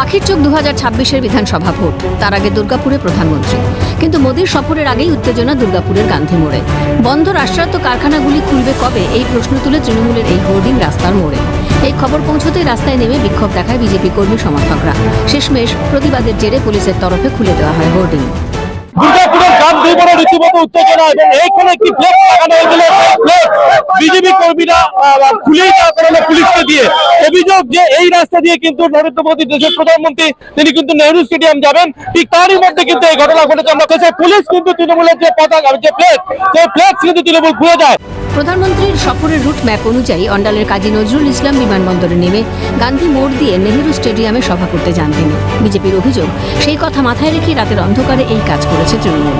পাখির চোখ দু হাজার ছাব্বিশের বিধানসভা ভোট, তার আগে দুর্গাপুরে প্রধানমন্ত্রী। কিন্তু মোদীর সফরের আগেই উত্তেজনা দুর্গাপুরের গান্ধী মোড়ে। বন্ধ রাষ্ট্রায়ত্ত কারখানাগুলি খুলবে কবে, এই প্রশ্ন তুলে তৃণমূলের এই হোর্ডিং রাস্তার মোড়ে। এই খবর পৌঁছতেই রাস্তায় নেমে বিক্ষোভ দেখায় বিজেপি কর্মী সমর্থকরা। শেষমেশ প্রতিবাদের জেরে পুলিশের তরফে খুলে দেওয়া হয় হোর্ডিং। দুর্গাপুরের গান্ধী বড় রীতিমতো উত্তেজনা এবং এইখানে একটি ফ্লেক্স লাগানো হয়েছিল? বিজেপি কর্মীরা খুলেই দেওয়া করালো পুলিশকে দিয়ে অভিযোগ যে এই রাস্তা দিয়ে কিন্তু নরেন্দ্র মোদী দেশের প্রধানমন্ত্রী, তিনি কিন্তু নেহরু স্টেডিয়াম যাবেন। ঠিক তারই মধ্যে কিন্তু এই ঘটনা ঘটেছে। আমরা পুলিশ কিন্তু তৃণমূলের যে পতাকা, যে ফ্লেক্স সেই ফ্লেক্স কিন্তু তৃণমূল খুলে দেয়। প্রধানমন্ত্রীর সফরের রুট ম্যাপ অনুযায়ী অন্ডালের কাজী নজরুল ইসলাম বিমানবন্দরে নেমে গান্ধী মোড় দিয়ে নেহেরু স্টেডিয়ামে সভা করতে যান তিনি। বিজেপির অভিযোগ, সেই কথা মাথায় রেখে রাতের অন্ধকারে এই কাজ করেছে তৃণমূল।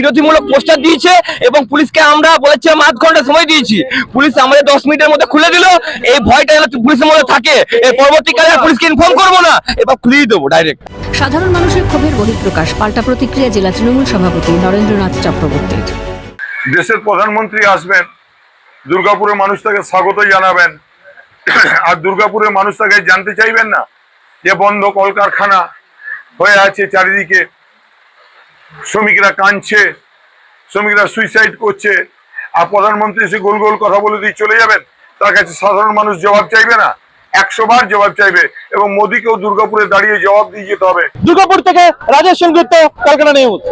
বিরোধীমূলক পোস্টার দিয়েছে এবং পুলিশকে আমরা বলেছিলাম আধ ঘণ্টা সময় দিয়েছি। পুলিশ আমাদের দশ মিনিটের মধ্যে খুলে দিল। এই ভয়টা যেন পুলিশের মধ্যে থাকে। এর পরবর্তীকালে পুলিশকে ইনফর্ম করব না। এবার খুলেই দেবো ডাইরেক্ট সাধারণ মানুষের ক্ষোভের বহিঃপ্রকাশ পাল্টা প্রতিক্রিয়া জেলা তৃণমূল সভাপতি নরেন্দ্রনাথ চক্রবর্তীর। দেশের প্রধানমন্ত্রী আসবেন দুর্গাপুরের মানুষ তাকে স্বাগত জানাবেন। আর দুর্গাপুরের মানুষ তাকে জানতে চাইবেন না যে বন্ধ কলকারখানা হয়ে আছে চারিদিকে। শ্রমিকরা কাঁদছে, শ্রমিকরা সুইসাইড করছে। আর প্রধানমন্ত্রী এসে গোল গোল কথা বলে দিয়ে চলে যাবেন, তার কাছে সাধারণ মানুষ জবাব চাইবে না। একশো বার জবাব চাইবে এবং মোদীকেও দুর্গাপুরে দাঁড়িয়ে জবাব দিয়ে যেতে হবে। দুর্গাপুর থেকে রাজেশ সেনগুপ্ত, কলকাতা নিউজ